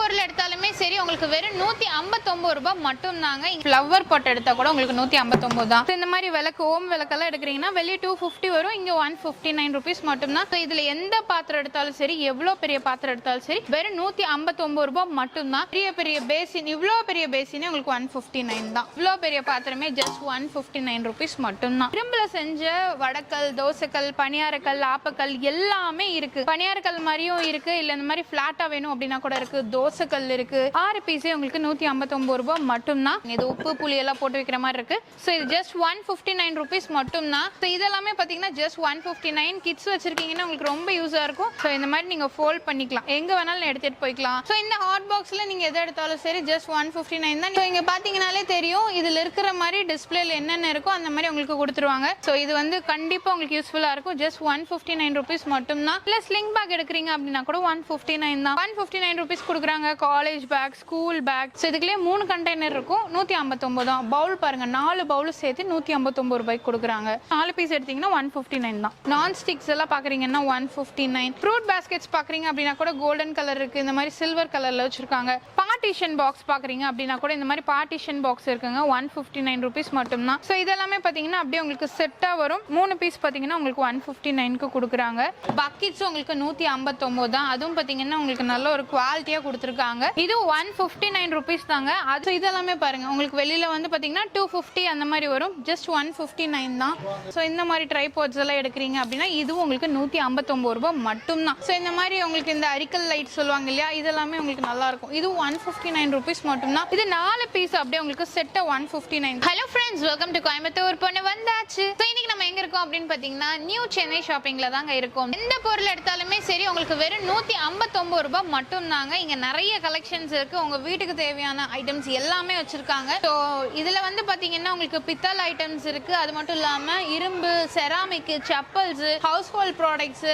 பொருள் எடுத்தாலுமே சரி உங்களுக்கு வெறும் நூத்தி ஐம்பத்தொன்பது ரூபாய் மட்டும் தாங்க ஃப்ளவர் பாட் எடுத்தா கூட உங்களுக்கு நூத்தி ஐம்பத்தொன்பது தான். இந்த மாதிரி விளக்கு ஓம் விளக்கெல்லாம் எடுக்கிறீங்கன்னா வெளியே டூ ஃபிஃப்டி வரும் இங்க ஒன் ஃபிஃப்டி நைன் ருபீஸ் மட்டும் தான் இதில் இதுல எந்த பாத்திரம் எடுத்தாலும் சரி எவ்வளவு பெரிய பாத்திரம் எடுத்தாலும் சரி வெறும் நூத்தி ஐம்பத்தொன்பது ரூபாய் மட்டும் தான் பெரிய பெரிய பேசின் இவ்வளோ பெரிய பேசினே உங்களுக்கு ஒன் ஃபிஃப்டி நைன் தான். இவ்வளோ பெரிய பாத்திரமே just one fifty nine rupees மட்டும் தான் இரும்புல செஞ்ச வடக்கல் தோசைக்கல் பணியாரக்கல் ஆப்பக்கல் எல்லாமே இருக்கு. பணியாரக்கல் மாதிரியும் இருக்கு. இல்ல இந்த மாதிரி பிளாட்டா வேணும் அப்படின்னா கூட இருக்கு. தோசைக்கல் இருக்கு. ஆறு பீஸே உங்களுக்கு நூத்தி ஐம்பத்தொன்பது ரூபாய் மட்டும் தான் இது உப்பு புளி எல்லாம் போட்டு வைக்கிற மாதிரி இருக்கு. ஸோ இது just one fifty nine rupees மட்டும் தான் ஸோ இதெல்லாமே பார்த்தீங்கன்னா just one fifty nine kits வச்சிருக்கீங்கன்னா உங்களுக்கு ரொம்ப யூஸாக இருக்கும். ஸோ இந்த மாதிரி நீங்கள் ஃபோல்ட் பண்ணிக்கலாம். எங்கே வேணாலும் எடுத்துகிட்டு போய்க்கலாம். ஸோ இந்த ஹாட் பாக்ஸில் நீங்கள் எதை எடுத்தாலும் சரி ஜஸ்ட் ஒன் ஃபிஃப்டி நைன் தான். ஸோ இங்கே பார்த்தீங்கனாலே தெரியும் இதில் இருக்கிற மாதிரி டிஸ்பிளேல என்னென்ன இருக்கோ அந்த மாதிரி உங்களுக்கு கொடுத்துருவாங்க. ஸோ இது வந்து கண்டிப்பாக உங்களுக்கு யூஸ்ஃபுல்லாக இருக்கும். Just one fifty nine rupees மட்டும் தான் இல்லை ஸ்லிங் பேக் எடுக்கிறீங்க அப்படின்னா கூட ஒன் ஃபிஃப்டி நைன் தான். ஒன் ஃபிஃப்டி நைன் ருபீஸ் கொடுக்குறாங்க college bag school bag so இதுக்குள்ளே மூணு கண்டெய்னர் இருக்கும். நூற்றி ஐம்பத்தொம்பது தான். பவுல் பாருங்க நாலு பவுல் சேர்த்து நூற்றி ஐம்பத்தொம்பது ரூபாய்க்கு கொடுக்குறாங்க. நாலு பீஸ் எடுத்தீங்கன்னா ஒன் ஃபிஃப்டி நைன் தான். நான் ஸ்டிக்ஸ் எல்லாம் பார்க்குறீங்கன்னா one fifty nine fruit baskets பார்க்குறீங்க அப்படின்னா கூட கோல்டன் கலர் இருக்கு. இந்த மாதிரி சில்வர் கலரில் வச்சுருக்காங்க. பார்ட்டிஷன் பாக்ஸ் பார்க்குறீங்க அப்படின்னா கூட இந்த மாதிரி பார்ட்டிஷன் பாக்ஸ் இருக்குங்க. ஒன் ஃபிஃப்டி நைன் ருபீஸ் மட்டும்தான். ஸோ இதெல்லாமே பார்த்தீங்கன்னா அப்படியே உங்களுக்கு செட்டாக வரும். மூணு பீஸ் பார்த்தீங்கன்னா உங்களுக்கு ஒன் ஃபிஃப்டி நைனுக்கு கொடுக்குறாங்க. பக்கெட்ஸும் உங்களுக்கு நூற்றி ஐம்பத்தொம்போது தான். அதுவும் பார்த்தீங்கன்னா உங்களுக்கு நல்ல ஒரு குவாலிட்டியாக கொடுத்துருக்காங்க. இது ஒன் ஃபிஃப்டி நைன் ருபீஸ் தாங்க. அது இதெல்லாமே பாருங்க. உங்களுக்கு வெளியில் வந்து பார்த்தீங்கன்னா டூ ஃபிஃப்டி அந்த மாதிரி வரும். ஜஸ்ட் ஒன் ஃபிஃப்டி நைன் தான். ஸோ இந்த மாதிரி ட்ரைபாட்ஸ் எல்லாம் எடுக்கிறீங்க அப்படின்னா இதுவும் உங்களுக்கு நூற்றி ஐம்பத்தொம்போது ரூபாய் மட்டும் தான் ஸோ இந்த மாதிரி உங்களுக்கு இந்த அரிக்கல் லைட் சொல்லுவாங்க இல்லையா? இதெல்லாமே உங்களுக்கு நல்லா இருக்கும். இது ஒன் ஃபிஃப்டி நைன் ருபீஸ் மட்டும் தான் இது நாலு பீஸ் அப்படியே உங்களுக்கு செட்டை one fifty nine hello friends welcome to Coimbatore. பொண்ணு வந்தாச்சு. ஸோ இன்னைக்கு நம்ம எங்க இருக்கோம் அப்படின்னு பார்த்தீங்கன்னா நியூ சென்னை ஷாப்பிங்ல தாங்க இருக்கும். எந்த பொருள் எடுத்தாலுமே சரி உங்களுக்கு வெறும் நூற்றி ஐம்பத்தொம்பது ரூபாய் மட்டும் தாங்க இங்க நிறைய கலெக்ஷன்ஸ் இருக்கு. உங்க வீட்டுக்கு தேவையான ஐட்டம்ஸ் எல்லாமே வச்சிருக்காங்க. ஸோ இதுல வந்து பாத்தீங்கன்னா உங்களுக்கு பித்தல் ஐட்டம்ஸ் இருக்கு. அது மட்டும் இல்லாம இரும்பு ceramic chappals household products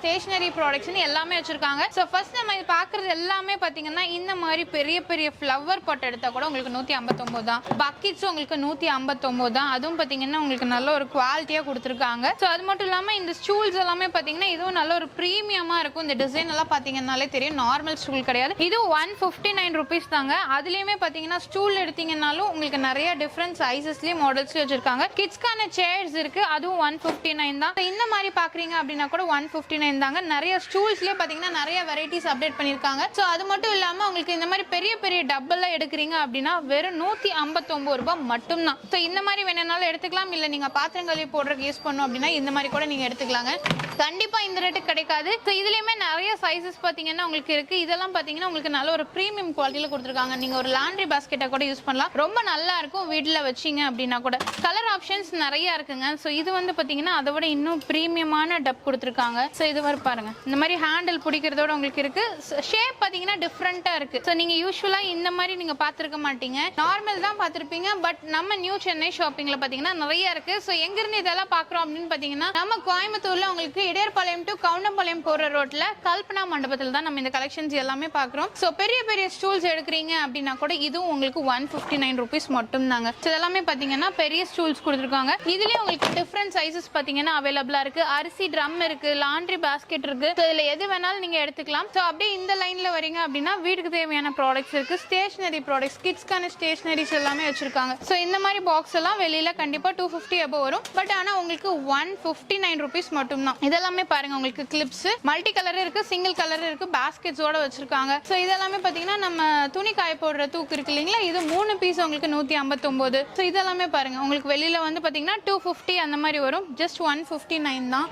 stationery ப்ராடக்ட்ஸ்னு எல்லாமே வச்சிருக்காங்க. ஸோ ஃபர்ஸ்ட் நம்ம இது பார்க்கறது எல்லாமே பாத்தீங்கன்னா இந்த மாதிரி பெரிய பெரிய ஃப்ளவர் பாட் எடுத்தால் கூட உங்களுக்கு நூற்றி ஐம்பத்தொம்போது தான். பக்கெட்ஸும் உங்களுக்கு நூற்றி ஐம்பத்தொம்போது தான். அதுவும் பார்த்தீங்கன்னா உங்களுக்கு நல்ல ஒரு குவாலிட்டியாக கொடுத்துருக்காங்க. ஸோ அது மட்டும் இல்லாமல் இந்த ஸ்டூல்ஸ் எல்லாமே பார்த்தீங்கன்னா இதுவும் நல்ல ஒரு ப்ரீமியமாக இருக்கும். இந்த டிசைன் எல்லாம் பார்த்தீங்கன்னாலே தெரியும். நார்மல் ஸ்டூல் கிடையாது. இது ஒன் ஃபிஃப்டி நைன் ருபீஸ் தாங்க. அதுலேயுமே பார்த்தீங்கன்னா ஸ்டூல் எடுத்தீங்கன்னாலும் உங்களுக்கு நிறைய டிஃப்ரெண்ட் சைஸஸ்லேயும் மாடல்ஸ்லேயும் வச்சிருக்காங்க. கிட்ஸ்க்கான சேர்ஸ் இருக்குது அதுவும் ஒன் ஃபிஃப்டி நைன் தான் இந்த மாதிரி பார்க்குறீங்க அப்படின்னா கூட ஒன் ஃபிஃப்டி நைன் தாங்க. நிறைய ஸ்டூல்ஸ்லேயே பார்த்தீங்கன்னா நிறைய வெரைட்டிஸ் அப்டேட் பண்ணியிருக்காங்க ஸோ அது மட்டும் இல்லாமல் உங்களுக்கு இந்த மாதிரி பெரிய பெரிய டப்பெல்லாம் எடுக்கிறீங்க அப்படின்னா வெறும் நூற்றி ஐம்பத்தொம்பது ரூபாய் மட்டும்தான். ஸோ இந்த மாதிரி வேணும்னாலும் எடுத்துக்கலாம். இல்லை நீங்கள் பாத்திரங்களை போடுறதுக்கு யூஸ் பண்ணோம் அப்படின்னா இந்த மாதிரி கூட நீங்கள் எடுத்துக்கலாங்க. கண்டிப்பா இந்த ரேட்டு கிடைக்காது. ஸோ இதுலயுமே நிறைய சைஸஸ் பாத்தீங்கன்னா உங்களுக்கு இருக்கு. இதெல்லாம் பாத்தீங்கன்னா உங்களுக்கு நல்ல ஒரு ப்ரீமியம் குவாலிட்டியில கொடுத்துருக்காங்க. நீங்க ஒரு லாண்ட்ரி பாஸ்கெட்டை கூட யூஸ் பண்ணலாம். ரொம்ப நல்லா இருக்கும் வீட்டில் வச்சீங்க அப்படின்னா கூட. கலர் ஆப்ஷன்ஸ் நிறைய இருக்குங்க. ஸோ இது வந்து பாத்தீங்கன்னா அதை விட இன்னும் ப்ரீமியமான டப் கொடுத்துருக்காங்க. ஸோ இது வரை பாருங்க. இந்த மாதிரி ஹேண்டில் பிடிக்கிறதோட உங்களுக்கு இருக்கு. ஷேப் பாத்தீங்கன்னா டிஃப்ரெண்டா இருக்கு. ஸோ நீங்க யூஸ்வலா இந்த மாதிரி நீங்க பார்த்துருக்க மாட்டீங்க. நார்மல் தான் பார்த்துருப்பீங்க பட் நம்ம நியூ சென்னை ஷாப்பிங்ல பாத்தீங்கன்னா நிறைய இருக்கு. ஸோ எங்க இருந்து இதெல்லாம் பாக்குறோம் அப்படின்னு பாத்தீங்கன்னா நம்ம கோயம்புத்தூர்ல உங்களுக்கு இடையர்பாளையம் டு கவுண்டம்பாளையம் போற ரோட்ல கல்பனா மண்டபத்தில் தான் நம்ம இந்த கலெக்ஷன்ஸ் எல்லாமே பார்க்குறோம். ஸோ பெரிய பெரிய ஸ்டூல்ஸ் எடுக்கிறீங்க அப்படின்னா கூட இதுவும் உங்களுக்கு ஒன் ஃபிஃப்டி நைன் ருபீஸ் மட்டும் தாங்க ஸோ இதெல்லாமே பார்த்தீங்கன்னா பெரிய ஸ்டூல்ஸ் கொடுத்துருக்காங்க. இதுலேயே உங்களுக்கு டிஃப்ரெண்ட் சைஸஸ் பார்த்தீங்கன்னா அவைலபிளாக இருக்கு. அரிசி ட்ரம் இருக்கு லாண்ட்ரி பாஸ்கெட் இருக்கு. ஸோ இதில் எது வேணாலும் நீங்கள் எடுத்துக்கலாம். ஸோ அப்படியே இந்த லைனில் வரீங்க அப்படின்னா வீட்டுக்கு தேவையான ப்ராடக்ட்ஸ் இருக்கு. ஸ்டேஷனரி ப்ராடக்ட்ஸ் கிட்ஸ்க்கான ஸ்டேஷனரிஸ் எல்லாமே வச்சிருக்காங்க. ஸோ இந்த மாதிரி பாக்ஸ் எல்லாம் வெளியில கண்டிப்பாக டூ ஃபிஃப்டி அபோ வரும். பட் ஆனால் உங்களுக்கு ஒன் ஃபிஃப்டி நைன் ருபீஸ் மட்டும் தான் இதெல்லாமே பாருங்க உங்களுக்கு கிளிப்ஸ் மல்டி கலர் இருக்கு சிங்கிள் கலர் இருக்கு பேஸ்கெட்ஸோட வச்சிருக்காங்க. ஸோ இதெல்லாமே பார்த்தீங்கன்னா நம்ம துணி காய போடுற தூக்கு இருக்கு இல்லைங்களா? இது மூணு பீஸ் உங்களுக்கு நூற்றி ஐம்பத்தொம்போது. ஸோ இதெல்லாமே பாருங்க உங்களுக்கு வெளியில வந்து பார்த்தீங்கன்னா டூ ஃபிஃப்டி அந்த மாதிரி வரும். ஜஸ்ட் ஒன் ஃபிஃப்டி நைன் தான்.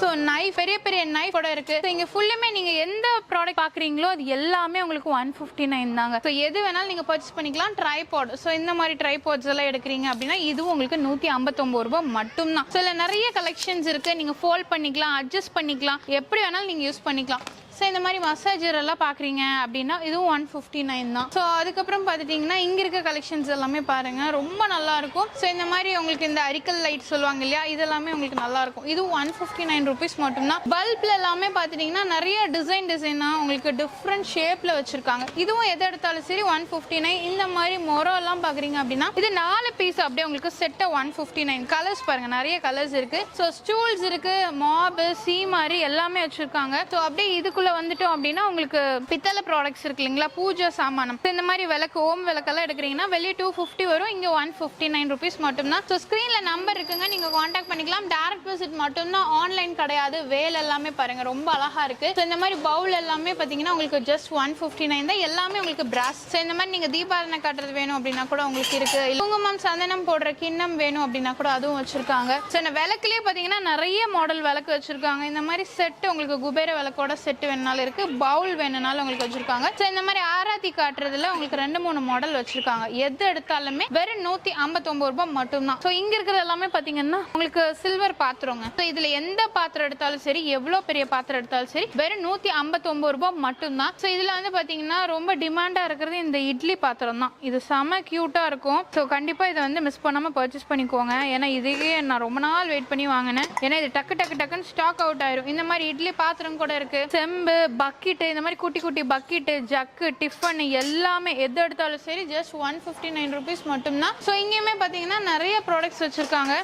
ஸோ நைஃப் பெரிய பெரிய நைஃப் கூட இருக்கு. ஸோ இங்கே ஃபுல்லுமே நீங்க எந்த ப்ராடக்ட் பாக்குறீங்களோ அது எல்லாமே உங்களுக்கு ஒன் ஃபிஃப்டி நைன் தாங்க. ஸோ எது வேணாலும் நீங்க பர்ச்சேஸ் பண்ணிக்கலாம். ட்ரைபாட் ஸோ இந்த மாதிரி ட்ரைபாட்ஸ் எல்லாம் எடுக்கிறீங்க அப்படின்னா இதுவும் உங்களுக்கு நூற்றி ஐம்பத்தொம்பது ரூபாய் மட்டும் தான் ஸோ இதில் நிறைய கலெக்ஷன்ஸ் இருக்கு. நீங்க ஃபோல்ட் பண்ணிக்கலாம். அட்ஜஸ்ட் பண்ணிக்கலாம். எப்படி வேணாலும் நீங்க யூஸ் பண்ணிக்கலாம். ஸோ இந்த மாதிரி மசாஜர் எல்லாம் பார்க்குறீங்க அப்படின்னா இதுவும் ஒன் ஃபிஃப்டி நைன் தான். ஸோ அதுக்கப்புறம் பார்த்துட்டிங்கன்னா இங்கே இருக்க கலெக்ஷன்ஸ் எல்லாமே பாருங்க. ரொம்ப நல்லா இருக்கும். ஸோ இந்த மாதிரி உங்களுக்கு இந்த அரிக்கல் லைட் சொல்லுவாங்க இல்லையா? இதெல்லாமே உங்களுக்கு நல்லா இருக்கும். இது ஒன் ஃபிஃப்டி நைன் ருபீஸ் மட்டும்தான் பல்ப்ல எல்லாமே பார்த்துட்டிங்கன்னா நிறைய டிசைன் டிசைனாக உங்களுக்கு டிஃப்ரெண்ட் ஷேப்பில் வச்சுருக்காங்க. இதுவும் எது எடுத்தாலும் சரி ஒன் ஃபிஃப்டி நைன் இந்த மாதிரி மொரோ எல்லாம் பார்க்குறீங்க அப்படின்னா இது நாலு பீஸ் அப்படியே உங்களுக்கு செட்டை ஒன் ஃபிஃப்டி நைன் கலர்ஸ் பாருங்க. நிறைய கலர்ஸ் இருக்கு. ஸோ ஸ்டூல்ஸ் இருக்கு மாபு சீ மாதிரி எல்லாமே வச்சுருக்காங்க. ஸோ அப்படியே இதுக்குள்ள இதுல வந்துட்டோம் அப்படின்னா உங்களுக்கு பித்தளை ப்ராடக்ட்ஸ் இருக்கு இல்லைங்களா? பூஜை சாமானம். இந்த மாதிரி விளக்கு ஓம் விளக்கெல்லாம் எடுக்கிறீங்கன்னா வெளியே டூ ஃபிஃப்டி வரும். இங்கே ஒன் ஃபிஃப்டி நைன் ருபீஸ் மட்டும்தான். ஸோ ஸ்க்ரீனில் நம்பர் இருக்குங்க. நீங்கள் காண்டாக்ட் பண்ணிக்கலாம். டேரக்ட் விசிட் மட்டும்தான். ஆன்லைன் கிடையாது. வேல் எல்லாமே பாருங்கள் ரொம்ப அழகாக இருக்குது ஸோ இந்த மாதிரி பவுல் எல்லாமே பார்த்தீங்கன்னா உங்களுக்கு ஜஸ்ட் ஒன் ஃபிஃப்டி நைன் தான். எல்லாமே உங்களுக்கு பிராஸ் ஸோ இந்த மாதிரி நீங்கள் தீபாவளி காட்டுறது வேணும் அப்படின்னா கூட உங்களுக்கு இருக்குது இல்ல குங்குமம் சந்தனம் போடுற கிண்ணம் வேணும் அப்படின்னா கூட அதுவும் வச்சுருக்காங்க. ஸோ இந்த விளக்குலேயே பார்த்தீங்கன்னா நிறைய மாடல் விளக்கு வச்சுருக்காங்க. இந்த மாதிரி செட்டு உங்களுக்கு குபேர விளக்கோட செட் வேணுனாலும் இருக்கு. பவுல் வேணும்னாலும் உங்களுக்கு வச்சிருக்காங்க. ஸோ இந்த மாதிரி ஆராத்தி காட்டுறதுல உங்களுக்கு ரெண்டு மூணு மாடல் வச்சிருக்காங்க. எது எடுத்தாலுமே வெறும் நூத்தி ஐம்பத்தொன்பது ரூபாய் மட்டும்தான். ஸோ இங்க இருக்கிறது எல்லாமே பாத்தீங்கன்னா உங்களுக்கு சில்வர் பாத்திரங்க. ஸோ இதுல எந்த பாத்திரம் எடுத்தாலும் சரி எவ்வளவு பெரிய பாத்திரம் எடுத்தாலும் சரி வெறும் நூத்தி ஐம்பத்தொன்பது ரூபாய் மட்டும்தான். ஸோ இதுல வந்து பாத்தீங்கன்னா ரொம்ப டிமாண்டா இருக்கிறது இந்த இட்லி பாத்திரம் தான் இது செம கியூட்டா இருக்கும். ஸோ கண்டிப்பா இதை வந்து மிஸ் பண்ணாம பர்ச்சேஸ் பண்ணிக்கோங்க. ஏன்னா இதுக்கே நான் ரொம்ப நாள் வெயிட் பண்ணி வாங்கினேன். ஏன்னா இது டக்கு டக்கு டக்குன்னு ஸ்டாக் அவுட் ஆயிரும். இந்த மாதிரி இட்லி பாத்திரம் கூட இருக்கு. செம்பு பக்கெட்டு இந்த மாதிரி குட்டி குட்டி பக்கெட்டு ஜக்கு டிஃபன் எல்லாமே எது எடுத்தாலும் சரி just one fifty nine rupees மட்டும்தான். ஸோ இங்கேயுமே பார்த்தீங்கன்னா நிறைய ப்ராடக்ட்ஸ் வச்சுருக்காங்க.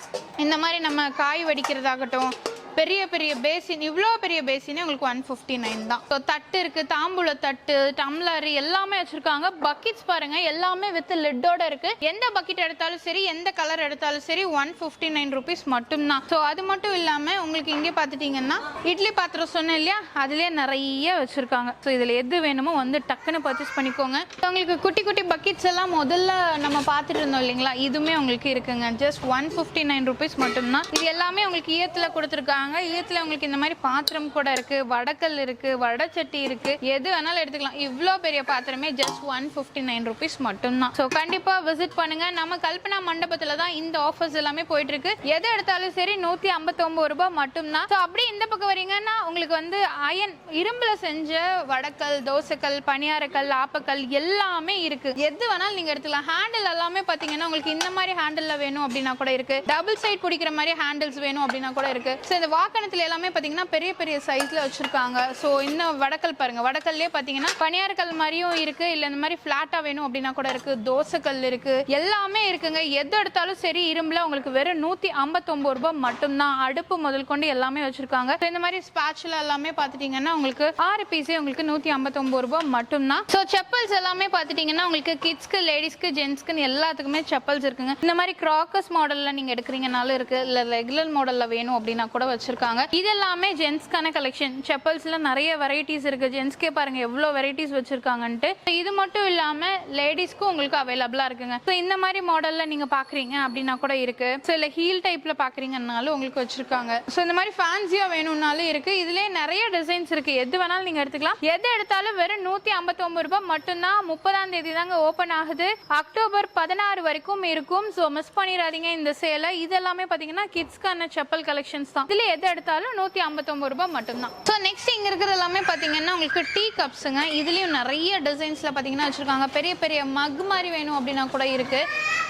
இந்த மாதிரி நம்ம காய் வடிக்கிறதாகட்டும் பெரிய பெரிய பேசின் இவ்வளோ பெரிய பேசினே உங்களுக்கு ஒன் ஃபிஃப்டி நைன் தான். ஸோ தட்டு இருக்குது தாம்பூல தட்டு டம்ளர் எல்லாமே வச்சுருக்காங்க. பக்கெட்ஸ் பாருங்கள் எல்லாமே வித் லிட்டோட இருக்குது எந்த பக்கெட் எடுத்தாலும் சரி எந்த கலர் எடுத்தாலும் சரி ஒன் ஃபிஃப்டி நைன் ருபீஸ் மட்டும்தான். ஸோ அது மட்டும் இல்லாமல் உங்களுக்கு இங்கே பார்த்துட்டிங்கன்னா இட்லி பாத்திரம் சொன்னேன் இல்லையா? அதுலேயே நிறைய வச்சுருக்காங்க. ஸோ இதில் எது வேணுமோ வந்து டக்குன்னு பர்ச்சேஸ் பண்ணிக்கோங்க. ஸோ உங்களுக்கு குட்டி குட்டி பக்கெட்ஸ் எல்லாம் முதல்ல நம்ம பார்த்துட்டு இருந்தோம் இல்லைங்களா? இதுவுமே உங்களுக்கு இருக்குங்க. Just one fifty nine rupees மட்டும்தான். இது எல்லாமே உங்களுக்கு ஈயத்தில் கொடுத்துருக்காங்க. ஈயத்தில் உங்களுக்கு இந்த மாதிரி பாத்திரம் கூட இருக்கு வடக்கல் இருக்கு வடச்சட்டி இருக்கு. எது வேணாலும் எடுத்துக்கலாம். இவ்வளோ பெரிய பாத்திரமே just one fifty nine rupees மட்டும்தான். ஸோ கண்டிப்பாக விசிட் பண்ணுங்க. நம்ம கல்பனா மண்டபத்தில் தான் இந்த ஆஃபர்ஸ் எல்லாமே போயிட்டு இருக்கு எது எடுத்தாலும் சரி நூற்றி ஐம்பத்தொம்பது ரூபாய் மட்டும்தான். ஸோ அப்படியே இந்த பக்கம் வரீங்கன்னா உங்களுக்கு வந்து அயன் இரும்புல செஞ்ச வடக்கல் தோசைக்கல் பணியாரக்கல் ஆப்பக்கல் எல்லாமே இருக்கு. எது வேணாலும் நீங்க எடுத்துக்கலாம். ஹேண்டில் எல்லாமே பாத்தீங்கன்னா உங்களுக்கு இந்த மாதிரி ஹேண்டில் வேணும் அப்படின்னா கூட இருக்கு. டபுள் சைட் பிடிக்கிற மாதிரி ஹேண்டில்ஸ் வேணும் அப்படின்னா கூட இருக்கு. ஸோ இந்த வாக்கணத்துல எல்லாமே பாத்தீங்கன்னா பெரிய பெரிய சைஸ்ல வச்சிருக்காங்க. ஸோ இன்னும் வடக்கல் பாருங்க. வடக்கல்லே பாத்தீங்கன்னா பனியார்கல் மாதிரியும் இருக்கு. இல்ல இந்த மாதிரி பிளாட்டா வேணும் அப்படின்னா கூட இருக்கு. தோசைக்கல் இருக்கு. எல்லாமே இருக்குங்க. எது எடுத்தாலும் சரி இரும்புல உங்களுக்கு வெறும் நூத்தி ஐம்பத்தொன்பது ரூபாய் மட்டும்தான். அடுப்பு முதல் கொண்டு எல்லாமே வச்சிருக்காங்க. இந்த மாதிரி ஸ்பேச்சுல எல்லாமே பாத்துட்டீங்கன்னா உங்களுக்கு ஆறு பீஸே உங்களுக்கு நூத்தி ஐம்பத்தொன்பது ரூபாய் மட்டும்தான். ஸோ செப்பல்ஸ் எல்லாமே பாத்துட்டீங்கன்னா உங்களுக்கு கிட்ஸ்க்கு லேடிஸ்க்கு ஜென்ஸ்க்கு எல்லாத்துக்குமே செப்பல்ஸ் இருக்குங்க. இந்த மாதிரி கிராக்கஸ் மாடல்ல நீங்க எடுக்கிறீங்கனாலும் இருக்கு. இல்ல ரெகுலர் மாடல்ல வேணும் அப்படின்னா கூட வச்சிருக்காங்க. இது எல்லாமே ஜென்ஸ்க்கான கலெக்ஷன் செப்பல்ஸ்ல நிறைய வெரைட்டிஸ் இருக்கு. ஜென்ஸ்க்கே பாருங்க எவ்வளவு வெரைட்டிஸ் வச்சிருக்காங்கன்ட்டு. இது மட்டும் இல்லாம லேடிஸ்க்கும் உங்களுக்கு அவைலபிளா இருக்குங்க. ஸோ இந்த மாதிரி மாடல்ல நீங்க பாக்குறீங்க அப்படின்னா கூட இருக்கு. ஸோ இல்லை ஹீல் டைப்ல பாக்குறீங்கன்னாலும் உங்களுக்கு வச்சிருக்காங்க. ஸோ இந்த மாதிரி ஃபேன்சியா வேணும்னாலும் இருக்கு. இதுலயே நிறைய டிசைன்ஸ் இருக்கு. எது வேணாலும் நீங்க எடுத்துக்கலாம். எது எடுத்தாலும் வெறும் நூத்தி ஐம்பத்தி ரூபாய் மட்டும்தான் முப்பதாம் தேதி தாங்க ஓபன் ஆகுது. அக்டோபர் பதினாறு வரைக்கும் இருக்கும். ஸோ மிஸ் பண்ணிடாதீங்க இந்த சேலை இது எல்லாமே பாத்தீங்கன்னா கிட்ஸ்க்கான செப்பல் கலெக்ஷன்ஸ் தான். இதுல எது எடுத்தாலும் நூத்தி ஐம்பத்தொம்பது ரூபாய் மட்டும்தான். ஸோ நெக்ஸ்ட் இங்க இருக்கிறது எல்லாமே பாத்தீங்கன்னா உங்களுக்கு டீ கப்ஸுங்க இதுலயும் நிறைய டிசைன்ஸ்ல பாத்தீங்கன்னா வச்சிருக்காங்க. பெரிய பெரிய மக் மாதிரி வேணும் அப்படின்னா கூட இருக்கு.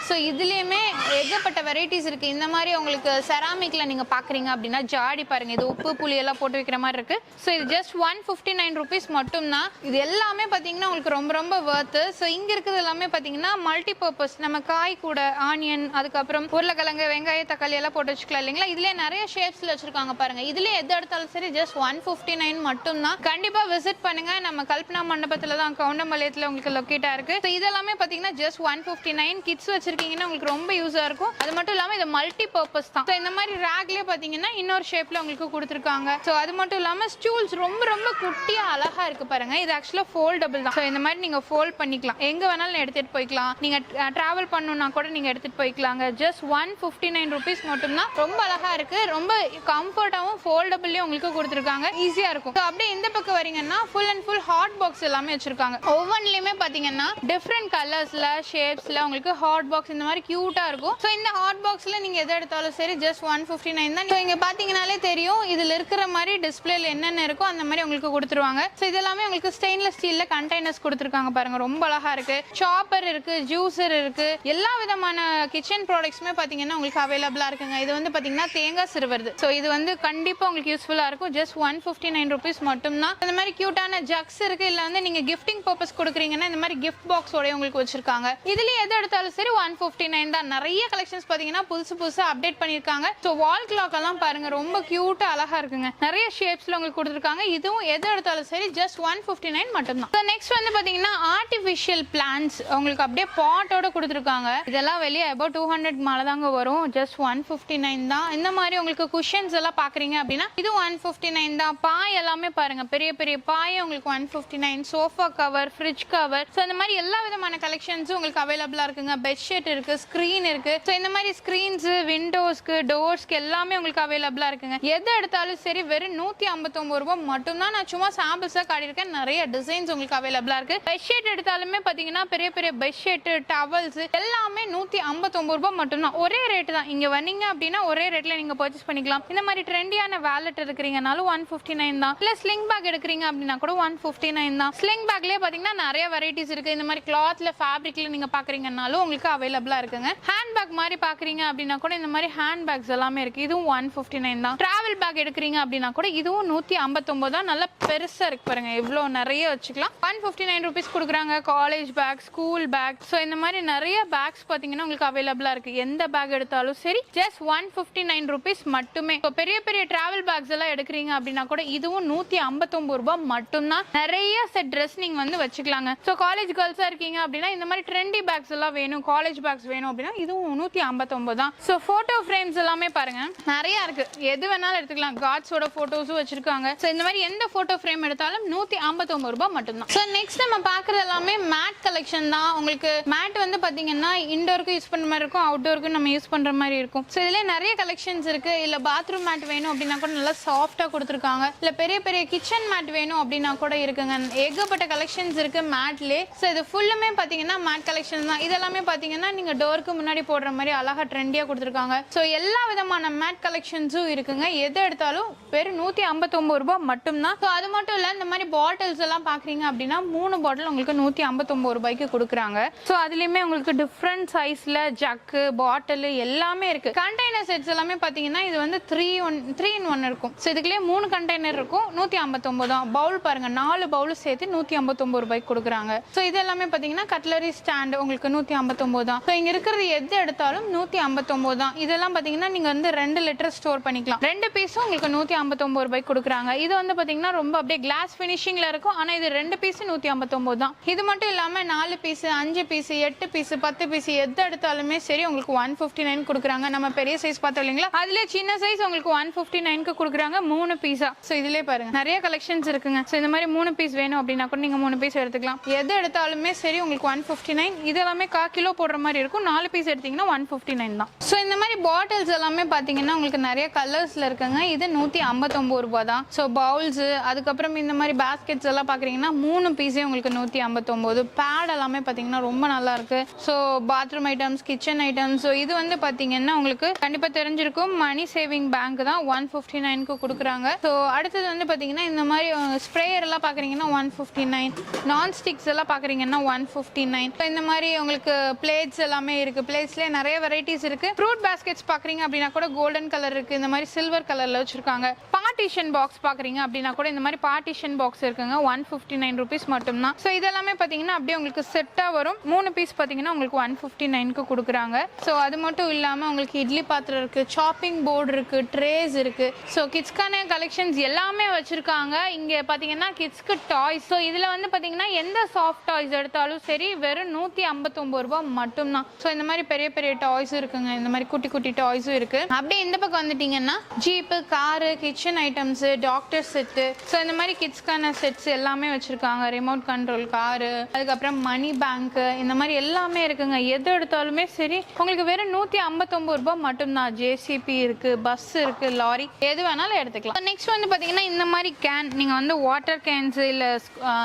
ஸோ இதுலேயுமே ஏகப்பட்ட வெரைட்டிஸ் இருக்குது இந்த மாதிரி உங்களுக்கு செராமிக்கில் நீங்கள் பார்க்குறீங்க அப்படின்னா ஜாடி பாருங்கள் இது உப்பு புளி எல்லாம் போட்டு வைக்கிற மாதிரி இருக்குது ஸோ இது just one fifty nine rupees மட்டும்தான். இது எல்லாமே பார்த்தீங்கன்னா உங்களுக்கு ரொம்ப ரொம்ப ஒர்த்து ஸோ இங்கே இருக்கிறது எல்லாமே பார்த்தீங்கன்னா மல்டி பர்பஸ் நம்ம காய் கூட ஆனியன் அதுக்கப்புறம் உருளைக்கிழங்கு வெங்காயம் தக்காளி எல்லாம் போட்டு வச்சுக்கலாம் இல்லைங்களா? இதுலேயே நிறைய ஷேப்ஸில் வச்சுருக்காங்க பாருங்க. இதுல எது எடுத்தாலும் சரி ஜஸ்ட் ஒன் ஃபிஃப்டி நைன் மட்டும் தான் கண்டிப்பா விசிட் பண்ணுங்க. நம்ம கல்பனா மண்டபத்துல தான் கவுண்டம்பாளையத்தில் உங்களுக்கு லொக்கேட்டா இருக்கு. ஸோ இதெல்லாமே பார்த்தீங்கன்னா just one fifty nine kids வச்சிருக்கீங்கன்னா உங்களுக்கு ரொம்ப யூஸாக இருக்கும். அது மட்டும் இல்லாமல் இது மல்டி பர்பஸ் தான் இந்த மாதிரி ரேக்லயே பார்த்தீங்கன்னா இன்னொரு ஷேப்பில் உங்களுக்கு கொடுத்துருக்காங்க. ஸோ அது மட்டும் இல்லாமல் ஸ்டூல்ஸ் ரொம்ப ரொம்ப குட்டியாக அழகா இருக்கு பாருங்க. இது ஆக்சுவலாக ஃபோல்டபுள் தான். ஸோ இந்த மாதிரி நீங்கள் ஃபோல்ட் பண்ணிக்கலாம். எங்கே வேணாலும் எடுத்துகிட்டு போய்க்கலாம். நீங்கள் ட்ராவல் பண்ணணும்னா கூட நீங்கள் எடுத்துகிட்டு போய்க்கலாங்க. Just one fifty nine rupees மட்டும்தான். ரொம்ப அழகா இருக்கு. ரொம்ப கம்ஃபர்ட்டாகவும் ஃபோல்டபுள்லேயும் உங்களுக்கு கொடுத்துருக்காங்க. ஈஸியாக இருக்கும். ஸோ அப்படியே இந்த பக்கம் வரீங்கன்னா full and full hot box எல்லாமே வச்சிருக்காங்க. ஒவ்வொன்றிலையுமே பார்த்தீங்கன்னா டிஃப்ரெண்ட் கலர்ஸில் ஷேப்ஸில் உங்களுக்கு ஹாட் பாக்ஸ் இந்த மாதிரி க்யூட்டாக இருக்கும். ஸோ இந்த ஹாட் பாக்ஸில் நீங்கள் எதை எடுத்தாலும் சரி ஜஸ்ட் ஒன் ஃபிஃப்டி நைன் தான். ஸோ இங்கே பார்த்தீங்கனாலே தெரியும் இதில் இருக்கிற மாதிரி டிஸ்பிளேல என்னென்ன இருக்கோ அந்த மாதிரி உங்களுக்கு கொடுத்துருவாங்க. ஸோ இதெல்லாமே உங்களுக்கு ஸ்டெயின்லெஸ் ஸ்டீலில் கண்டெய்னர்ஸ் கொடுத்துருக்காங்க பாருங்கள் ரொம்ப அழகாக இருக்குது சாப்பர் இருக்குது ஜூஸர் இருக்குது எல்லா விதமான கிச்சன் ப்ராடக்ட்ஸுமே பார்த்தீங்கன்னா உங்களுக்கு அவைலபிளாக இருக்குங்க. இது வந்து பார்த்தீங்கன்னா தேங்காய் சிறுவருது. ஸோ இது வந்து கண்டிப்பாக உங்களுக்கு யூஸ்ஃபுல்லாக இருக்கும். Just one fifty nine rupees மட்டும்தான். இந்த மாதிரி க்யூட்டான ஜக்ஸ் இருக்கு இல்லை வந்து நீங்கள் கிஃப்டிங் பர்பஸ் கொடுக்குறீங்கன்னா இந்த மாதிரி கிஃப்ட் பாக்ஸோடய உங்களுக்கு வச்சிருக்காங்க. இதுலேயே எது எடுத்தாலும் சரி ஒன் ஃபிஃப்டி நைன் தான். நிறைய கலெக்ஷன்ஸ் பாத்தீங்கன்னா புதுசு புதுசாக அப்டேட் பண்ணிருக்காங்க ஸோ வால் கிளாக் எல்லாம் பாருங்க ரொம்ப க்யூட்டாக அழகா இருக்குங்க. நிறைய ஷேப்ஸ்ல உங்களுக்கு கொடுத்துருக்காங்க. இதுவும் எது எடுத்தாலும் சரி ஜஸ்ட் ஒன் ஃபிஃப்டி நைன் மட்டும்தான் நெக்ஸ்ட் வந்து பாத்தீங்கன்னா ஆர்டிஃபிஷியல் பிளான்ஸ் உங்களுக்கு அப்படியே பாட்டோட கொடுத்துருக்காங்க. இதெல்லாம் வெளியே அபவுட் டூ ஹண்ட்ரட் மேலே தாங்க வரும். ஜஸ்ட் ஒன் ஃபிஃப்டி நைன் தான். இந்த மாதிரி உங்களுக்கு குஷன்ஸ் எல்லாம் பாக்குறீங்க அப்படின்னா இது ஒன் ஃபிஃப்டி நைன் தான். பாய் எல்லாமே பாருங்க. பெரிய பெரிய பாய் உங்களுக்கு one fifty nine sofa cover fridge cover so இந்த மாதிரி எல்லா விதமான கலெக்ஷன்ஸும் உங்களுக்கு அவைலபிளா இருக்குங்க. பெட்ஷீட் இருக்கு ஸ்க்ரீன் இருக்கு. ஸோ இந்த மாதிரி ஸ்க்ரீன்ஸு விண்டோஸ்க்கு டோர்ஸ்க்கு எல்லாமே உங்களுக்கு அவைலபிளா இருக்குங்க. எது எடுத்தாலும் சரி வெறும் நூத்தி ஐம்பத்தொன்பது ரூபாய் மட்டும்தான் நான் சும்மா சாம்பிள்ஸா காட்டியிருக்கேன். நிறைய டிசைன்ஸ் உங்களுக்கு அவைலபிளா இருக்கு. பெட்ஷீட் எடுத்தாலுமே பாத்தீங்கன்னா பெரிய பெரிய பெட்ஷீட் டவல்ஸ் எல்லாமே நூத்தி ஐம்பத்தொம்பது ரூபாய் மட்டும்தான். ஒரே ரேட் தான். இங்க வந்தீங்க அப்படின்னா ஒரே ரேட்ல நீங்க பர்ச்சேஸ் பண்ணிக்கலாம். இந்த மாதிரி ட்ரெண்டியான வேலட் எடுக்கிறீங்கனாலும் ஒன் ஃபிஃப்டி நைன் தான். இல்ல ஸ்லிங் பேக் எடுக்கிறீங்க அப்படின்னா கூட ஒன் ஃபிஃப்டி நைன் தான் ஸ்லிங் பேக்லேயே பாத்தீங்கன்னா நிறைய வெரைட்டிஸ் இருக்கு. இந்த மாதிரி கிளாத்ல ஃபேப்ரிக்ல நீங்க பாக்குறீங்கனாலும் உங்களுக்கு அவைலபிளா இருக்குங்க. ஹேண்ட் பேக் மாதிரி பாக்குறீங்க அப்படின்னா கூட இந்த மாதிரி ஹேண்ட் பேக்ஸ் எல்லாமே இருக்கு. இதுவும் ஒன் ஃபிஃப்டி நைன் தான். டிராவல் பேக் எடுக்கிறீங்க அப்படின்னா கூட இதுவும் நூத்தி ஐம்பத்தொன்பது தான். நல்லா பெருசா இருக்கு பாருங்க. எவ்வளோ நிறைய வச்சுக்கலாம். ஒன் ஃபிஃப்டி நைன் ருபீஸ் கொடுக்குறாங்க. College bag school bag so இந்த மாதிரி நிறைய பேக்ஸ் பார்த்தீங்கன்னா உங்களுக்கு அவைலபிளா இருக்கு. எந்த பேக் எடுத்தாலும் சரி just one fifty nine rupees மட்டுமே. இப்போ பெரிய பெரிய டிராவல் பேக்ஸ் எல்லாம் எடுக்கிறீங்க அப்படின்னா கூட இதுவும் நூத்தி ஐம்பத்தொன்பது ரூபாய் மட்டும்தான். நிறைய செட் ட்ரெஸ் நீங்க வந்து வச்சுக்கலாங்க. ஸோ காலேஜ் கேர்ள்ஸா இருக்கீங்க அப்படின்னா இந்த மாதிரி ட்ரெண்டி பேக்ஸ் எல்லாம் வேணும். காலேஜ் பேக்ஸ் வேணும் அப்படின்னா இதுவும் நூத்தி ஐம்பத்தொன்பது தான். ஸோ போட்டோ ஃப்ரேம்ஸ் எல்லாமே பாருங்க. நிறைய இருக்கு. எது வேணாலும் எடுத்துக்கலாம். காட்ஸோட போட்டோஸும் வச்சிருக்காங்க. ஸோ இந்த மாதிரி எந்த போட்டோ ஃப்ரேம் எடுத்தாலும் நூத்தி ஐம்பத்தொன்பது ரூபாய் மட்டும்தான். ஸோ நெக்ஸ்ட் நம்ம பார்க்குறது எல்லாமே மேட் கலெக்ஷன் தான். உங்களுக்கு மேட் வந்து பாத்தீங்கன்னா இண்டோருக்கு யூஸ் பண்ற மாதிரி இருக்கும் அவுட்டோருக்கும் நம்ம யூஸ் பண்ற மாதிரி இருக்கும். ஸோ இதுல நிறைய கலெக்ஷன்ஸ் இருக்கு. இல்ல பாத்ரூம் மேட் வேணும் அப்படின்னா கூட நல்லா சாஃப்டாக கொடுத்துருக்காங்க. இல்லை பெரிய பெரிய கிச்சன் மேட் வேணும் அப்படின்னா கூட இருக்குங்க. ஏகப்பட்ட கலெக்ஷன்ஸ் இருக்கு மேட்லே ஸோ இது ஃபுல்லுமே பார்த்தீங்கன்னா மேட் கலெக்ஷன் தான். இதெல்லாமே பார்த்தீங்கன்னா நீங்கள் டோருக்கு முன்னாடி போடுற மாதிரி அழகா ட்ரெண்டியாக கொடுத்துருக்காங்க. ஸோ எல்லா விதமான மேட் கலெக்ஷன்ஸும் இருக்குங்க. எது எடுத்தாலும் வெறும் நூற்றி ஐம்பத்தொம்பது ரூபாய் மட்டும்தான். ஸோ அது மட்டும் இல்லை இந்த மாதிரி பாட்டில்ஸ் எல்லாம் பார்க்குறீங்க அப்படின்னா மூணு பாட்டில் உங்களுக்கு நூற்றி ஐம்பத்தொம்பது ரூபாய்க்கு கொடுக்குறாங்க. ஸோ அதுலேயுமே உங்களுக்கு டிஃப்ரெண்ட் சைஸில் ஜக்கு பாட்டில் எல்லாமே இருக்குது கண்டெய்னர் செட்ஸ் எல்லாமே பார்த்தீங்கன்னா இது வந்து three one three in one இருக்கும். ஸோ இதுக்குள்ளே மூணு கண்டெய்னர் இருக்கும். நூத்தி ஐம்பத்தொன்பது தான். பவுல் பாருங்க நாலு பவுல் சேர்த்து நூத்தி ஐம்பத்தொன்பது ரூபாய்க்கு கொடுக்குறாங்க. ஸோ இது எல்லாமே பாத்தீங்கன்னா கட்லரி ஸ்டாண்ட் உங்களுக்கு நூத்தி ஐம்பத்தொன்பது தான். ஸோ இங்கே இருக்கிறது எது எடுத்தாலும் நூத்தி ஐம்பத்தொன்பது தான். இதெல்லாம் பாத்தீங்கன்னா நீங்க வந்து ரெண்டு லிட்டர் ஸ்டோர் பண்ணிக்கலாம். ரெண்டு பீஸும் உங்களுக்கு நூத்தி ஐம்பத்தொன்பது ரூபாய்க்கு கொடுக்குறாங்க. இது வந்து பாத்தீங்கன்னா ரொம்ப அப்படியே கிளாஸ் ஃபினிஷிங்கில் இருக்கும். ஆனா இது ரெண்டு பீஸ் நூத்தி ஐம்பத்தொன்பது தான். இது மட்டும் இல்லாம நாலு பீஸ் அஞ்சு பீஸ் எட்டு பீஸ் பத்து பீஸ் எது எடுத்தாலுமே சரி உங்களுக்கு ஒன் ஃபிஃப்டி நைன் கொடுக்குறாங்க. நம்ம பெரிய சைஸ் பார்த்தோம் இல்லைங்களா? அதுல சின்ன சைஸ் உங்களுக்கு ஒன் ஃபிஃப்டி நைனுக்கு கொடுக்குறாங்க மூணு பீஸா ஸோ இதுலயே பாருங்க. நிறைய கலெக்ஷன்ஸ் இருக்குங்க. ஸோ இந்த மாதிரி மூணு பீஸ் வேணும் அப்படின்னா கூட நீங்க மூணு பீஸ் எடுத்துக்கலாம். எது எடுத்தாலுமே சரி உங்களுக்கு ஒன் ஃபிஃப்டி நைன் இது எல்லாமே கா கிலோ போடுற மாதிரி இருக்கும். நாலு பீஸ் எடுத்தீங்கன்னா ஒன் ஃபிஃப்டி நைன் தான். ஸோ இந்த மாதிரி பாட்டில்ஸ் எல்லாமே பார்த்தீங்கன்னா உங்களுக்கு நிறைய கலர்ஸ்ல இருக்குங்க. இது நூற்றி ஐம்பத்தொம்பது ரூபாய் தான் ஸோ பவுல்ஸ் அதுக்கப்புறம் இந்த மாதிரி பேஸ்கெட்ஸ் எல்லாம் பார்க்குறீங்கன்னா மூணு பீஸே உங்களுக்கு நூற்றி ஐம்பத்தொம்போது. பேட் எல்லாமே பார்த்தீங்கன்னா ரொம்ப நல்லா இருக்கு. So bathroom items kitchen items so இது வந்து பார்த்தீங்கன்னா உங்களுக்கு கண்டிப்பாக தெரிஞ்சிருக்கும். மணி சேவிங் பேங்க் தான் ஒன் ஃபிஃப்டி நைனுக்கு கொடுக்குறாங்க. ஸோ அடுத்தது வந்து பார்த்தீங்கன்னா இந்த மாதிரி ஸ்ப்ரேயர் எல்லாம் பார்க்குறீங்கன்னா one fifty nine non sticks எல்லாம் பார்க்குறீங்கன்னா ஒன் ஃபிஃப்டி நைன் இப்போ இந்த மாதிரி உங்களுக்கு பிளேட்ஸ் எல்லாமே இருக்கு. பிளேட்ஸ்லேயே நிறைய வெரைட்டிஸ் இருக்கு. ஃப்ரூட் பேஸ்கெட்ஸ் பார்க்குறீங்க அப்படின்னா கூட கோல்டன் கலர் இருக்கு. இந்த மாதிரி சில்வர் கலர்ல வச்சிருக்காங்க. பார்ட்டிஷன் பாக்ஸ் பார்க்குறீங்க அப்படின்னா கூட இந்த மாதிரி பார்ட்டிஷன் பாக்ஸ் இருக்குங்க. ஒன் ஃபிஃப்டி நைன் ருபீஸ் மட்டும்தான். ஸோ இதெல்லாமே பார்த்தீங்கன்னா அப்படியே உங்களுக்கு செட்டாக வரும். மூணு பீஸ் பார்த்தீங்கன்னா உங்களுக்கு ஒன் ஃபிஃப்டி நைனுக்கு கொடுக்குறாங்க. ஸோ அது மட்டும் இல்லாமல் உங்களுக்கு இட்லி பாத்திரம் இருக்கு சாப்பிங் போர்டு இருக்கு ட்ரேஸ் இருக்கு. ஸோ கிட்ஸ்க்கான கலெக்ஷன்ஸ் எல்லாமே வச்சிருக்காங்க. இங்கே பார்த்தீங்கன்னா கிட்ஸ்க்கு டாய்ஸ் ஸோ இதில் வந்து பார்த்தீங்கன்னா எந்த சாஃப்ட் டாய்ஸ் எடுத்தாலும் சரி வெறும் நூற்றி ஐம்பத்தொம்பது ரூபாய் மட்டும்தான். ஸோ இந்த மாதிரி பெரிய பெரிய டாய்ஸும் இருக்குங்க. இந்த மாதிரி குட்டி குட்டி டாய்ஸும் இருக்கு. அப்படியே இந்த பக்கம் வந்துட்டீங்கன்னா jeep car kitchen items doctor set so இந்த மாதிரி கிட்ஸ்க்கான செட்ஸ் எல்லாமே வச்சிருக்காங்க. ரிமோட் கண்ட்ரோல் காரு அதுக்கப்புறம் மணி பேங்க் இந்த மாதிரி எல்லாமே இருக்குங்க. எது எடுத்தாலுமே சரி உங்களுக்கு வெறும் நூற்றி ஐம்பத்தொம்பது ரூபாய் மட்டும்தான். ஜேசிபி இருக்கு பஸ் இருக்கு லாரி எது வேணாலும் எடுத்துக்கலாம். நெக்ஸ்ட் வந்து பார்த்தீங்கன்னா இந்த மாதிரி கேன் நீங்கள் வந்து வாட்டர் கேன்ஸு இல்லை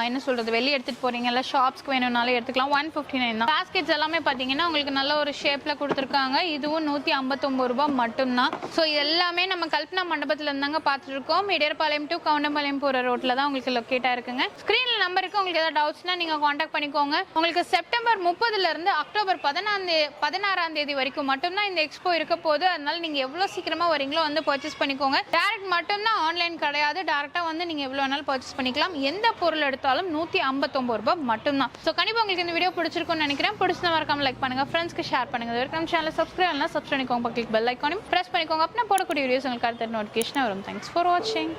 என்ன சொல்றது வெளியே எடுத்துட்டு போகிறீங்க இல்லை ஷாப்ஸ்க்கு வேணும்னாலும் எடுத்துக்கலாம். ஒன் ஃபிஃப்டி நைன் தான். பாஸ்கெட்ஸ் எல்லாமே பார்த்தீங்கன்னா உங்களுக்கு நல்ல ஒரு ஷேப்பில் கொடுத்துருக்காங்க. இதுவும் நூற்றி ஐம்பத்தொம்பது ரூபா மட்டும்தான். ஸோ இது எல்லாமே நம்ம கல்பனா மண்டபத்தில் இருந்தாங்க பார்த்துட்டு இருக்கோம் இடையர்பாளையம் டு கவுண்டம்பாளையம் போகிற ரோட்டில் தான் உங்களுக்கு லொக்கேட்டாக இருக்குங்க. ஸ்க்ரீனில் நம்பருக்கு உங்களுக்கு ஏதாவது டவுட்ஸ்னால் நீங்கள் காண்டாக்ட் பண்ணிக்கோங்க. உங்களுக்கு செப்டம்பர் முப்பதுலேருந்து அக்டோபர் பதினாந்தே பதினாறாம் தேதி வரைக்கும் மட்டும்தான் இந்த எக்ஸ்போ இருக்க போது அதனால நீங்கள் எவ்வளோ சீக்கிரமாக வரீங்களோ வந்து பர்ச்சேஸ் பண்ணிக்கோங்க. டேரக்ட் மட்டும்தான் ஆன்லைன் கிடையாது. டேரெக்டாக வந்து நீங்கள் எவ்வளோ வேணாலும் பர்ச்சேஸ் பண்ணிக்கலாம். எந்த பொருள் எடுத்தாலும் நூற்றி ஐம்பத்தொம்பது ரூபாய் மட்டும்தான். ஸோ கண்டிப்பாக உங்களுக்கு இந்த வீடியோ பிடிச்சிருக்கும்னு நினைக்கிறேன். பிடிச்சத மறக்காம லைக் பண்ணுங்க. ஃப்ரெண்ட்ஸ்க்கு ஷேர் பண்ணுங்க. இது வரைக்கும் சேனல் சப்ஸ்கிரைப் பண்ணலாம் சப்ஸ்கிரைப் பண்ணிக்கோங்க. கிளிக் பெல் ஐக்கானையும் ப்ரெஸ் பண்ணிக்கோங்க. அப்படின்னா போடக்கூடிய வீடியோஸ் உங்களுக்கு அடுத்த நோட்டிஃபிகேஷன் வரும். Thanks for corotinho.